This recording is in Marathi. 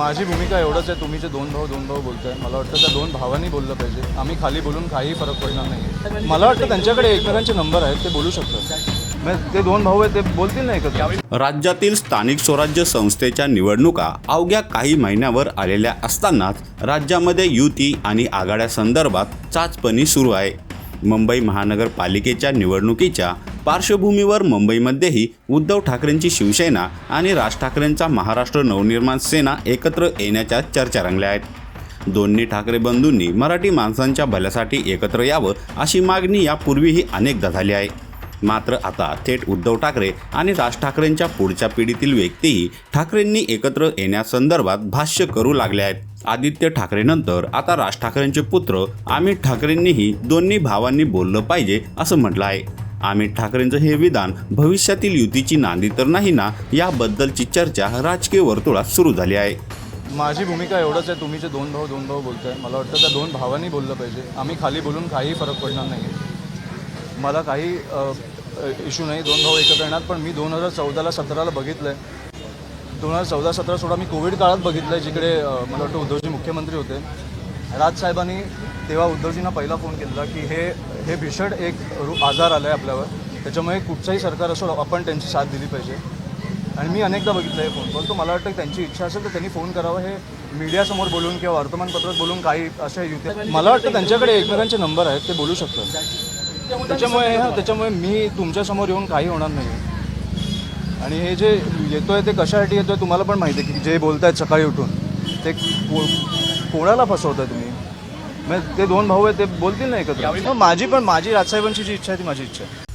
माझी भूमिका एवढंच आहे तुम्ही जे दोन भाऊ दोन भाऊ बोलताय मला वाटतं त्या दोन भावांनी बोललं पाहिजे. आम्ही खाली बोलून काही फरक पडणार नाही मला वाटतं त्यांच्याकडे एकमेकांचे नंबर आहेत ते बोलू शकतात. ते दोन भाऊ आहेत ते बोलतील ना एकत्र. राज्यातील स्थानिक स्वराज्य संस्थेच्या निवडणुका अवघ्या काही महिन्यावर आलेल्या असतानाच राज्यामध्ये युती आणि आघाड्यासंदर्भात चाचपणी सुरू आहे. मुंबई महानगरपालिकेच्या निवडणुकीच्या पार्श्वभूमीवर मुंबईमध्येही उद्धव ठाकरेंची शिवसेना आणि राज ठाकरेंचा महाराष्ट्र नवनिर्माण सेना एकत्र येण्याच्या चर्चा रंगल्या आहेत. दोन्ही ठाकरे बंधूंनी मराठी माणसांच्या भल्यासाठी एकत्र यावं अशी मागणी यापूर्वीही अनेकदा झाली आहे. मात्र आता थेट उद्धव ठाकरे आणि राज ठाकरेंच्या पुढच्या पिढीतील व्यक्तीही ठाकरेंनी एकत्र येण्यासंदर्भात भाष्य करू लागले आहेत. आदित्य ठाकरेनंतर आता राज ठाकरेंचे पुत्र अमित ठाकरेंनीही दोन्ही भावांनी बोललं पाहिजे असं म्हटलं आहे. अमित ठाकरेंचं हे विधान भविष्यातील युतीची नांदी तर नाही ना याबद्दलची चर्चा राजकीय वर्तुळात सुरू झाली आहे. माझी भूमिका एवढंच आहे तुम्ही जे दोन भाऊ दोन भाऊ बोलताय मला वाटतं त्या दोन भावांनी बोललं पाहिजे. आम्ही खाली बोलून काही फरक पडणार नाही. मला काही इशू नाही दोन भाऊ एकत्र येणार पण मी दोन हजार चौदाला सतराला बघितलं आहे दोन हजार चौदा सतरा सोळा मी कोविड काळात बघितलं आहे जिकडे मला वाटतं उद्धवजी मुख्यमंत्री होते. राजसाहेबांनी तेव्हा उद्धवजींना पहिला फोन केला की हे हे भीषण एक आजार आला आहे आपल्यावर. त्याच्यामुळे कुठचंही सरकार असो आपण त्यांची साथ दिली पाहिजे. आणि मी अनेकदा बघितलं आहे फोन कॉल तो मला वाटतं त्यांची इच्छा असेल तर त्यांनी फोन करावा. हे मीडियासमोर बोलून किंवा वर्तमानपत्रात बोलून काही अशा युती मला वाटतं त्यांच्याकडे एकमेकांचे नंबर आहेत ते बोलू शकतात. त्याच्यामुळे हा त्याच्यामुळे मी तुमच्यासमोर येऊन काही होणार नाही आणि हे जे येतोय ते कशासाठी येतोय तुम्हाला पण माहिती आहे की जे बोलतायत सकाळी उठून ते को- कोणाला फसवताय तुम्ही? मग ते दोन भाऊ आहेत ते बोलतील ना एकत्र? मग माझी पण माझी राजसाहेबांची जी इच्छा आहे ती माझी इच्छा आहे.